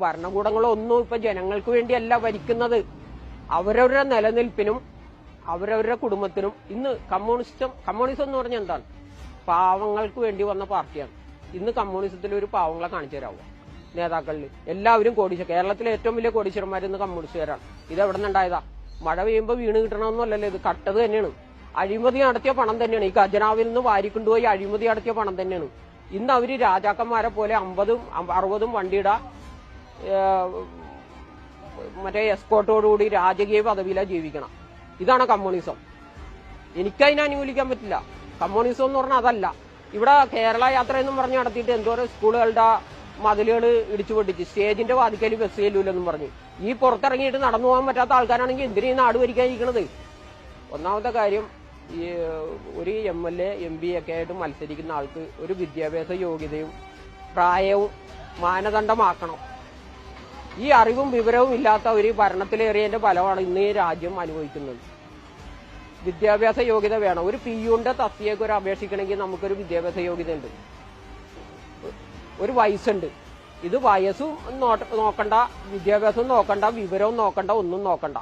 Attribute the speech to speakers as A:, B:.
A: ഭരണകൂടങ്ങളൊന്നും ഇപ്പൊ ജനങ്ങൾക്ക് വേണ്ടിയല്ല ഭരിക്കുന്നത്. അവരവരുടെ നിലനിൽപ്പിനും അവരവരുടെ കുടുംബത്തിനും ഇന്ന് കമ്മ്യൂണിസ്റ്റം കമ്മ്യൂണിസം എന്ന് പറഞ്ഞാൽ എന്താണ്? പാവങ്ങൾക്ക് വേണ്ടി വന്ന പാർട്ടിയാണ്. ഇന്ന് കമ്മ്യൂണിസത്തിൽ ഒരു പാവങ്ങളെ കാണിച്ചു തരാവുക നേതാക്കളിൽ എല്ലാവരും കോടീശ്വര കേരളത്തിലെ ഏറ്റവും വലിയ കോടീശ്വരന്മാർ ഇന്ന് കമ്മ്യൂണിസ്റ്റുകാരാണ്. ഇത് എവിടെ നിന്നുണ്ടായതാ മഴ പെയ്യുമ്പോൾ വീണ് കിട്ടണമെന്നല്ലല്ലോ ഇത് കട്ടത് തന്നെയാണ്. അഴിമതി നടത്തിയ പണം തന്നെയാണ്. ഈ ഖജനാവിൽ നിന്ന് വാരിക്കൊണ്ടുപോയി അഴിമതി നടത്തിയ പണം തന്നെയാണ്. ഇന്ന് അവർ രാജാക്കന്മാരെ പോലെ അമ്പതും അമ്പ- അറുപതും വണ്ടിയുടെ മറ്റേ എസ്കോട്ടോടുകൂടി രാജകീയ പദവിയില ജീവിക്കണം. ഇതാണ് കമ്മ്യൂണിസം. എനിക്കതിനെ അനുകൂലിക്കാൻ പറ്റില്ല. കമ്മ്യൂണിസം എന്ന് പറഞ്ഞാൽ അതല്ല. ഇവിടെ കേരള യാത്ര എന്നും പറഞ്ഞ് നടത്തിയിട്ട് എന്തോരം സ്കൂളുകളുടെ മതിലുകൾ ഇടിച്ചു പൊട്ടിച്ച് സ്റ്റേജിന്റെ വാതിക്കൽ ബസ് ചെല്ലൂലെന്നും പറഞ്ഞു. ഈ പുറത്തിറങ്ങിയിട്ട് നടന്നു പോകാൻ പറ്റാത്ത ആൾക്കാരാണെങ്കിൽ എന്തിനാ ഈ നാട് ഭരിക്കാനിരിക്കണത് ഒന്നാമത്തെ കാര്യം ഈ ഒരു M L A M P ഒക്കെ ആയിട്ട് മത്സരിക്കുന്ന ആൾക്ക് ഒരു വിദ്യാഭ്യാസ യോഗ്യതയും പ്രായവും മാനദണ്ഡമാക്കണം. ഈ അറിവും വിവരവും ഇല്ലാത്ത ഒരു ഭരണത്തിലേറിയതിന്റെ ഫലമാണ് ഇന്ന് ഈ രാജ്യം അനുഭവിക്കുന്നത്. വിദ്യാഭ്യാസ യോഗ്യത വേണം. ഒരു പി യുന്റെ തസ്തികയ്ക്ക് ഒരു അപേക്ഷിക്കണമെങ്കിൽ നമുക്കൊരു വിദ്യാഭ്യാസ യോഗ്യത ഉണ്ട് ഒരു വയസ്സുണ്ട്. ഇത് വയസ്സും നോക്കണ്ട വിദ്യാഭ്യാസവും നോക്കണ്ട വിവരവും നോക്കണ്ട ഒന്നും നോക്കണ്ട.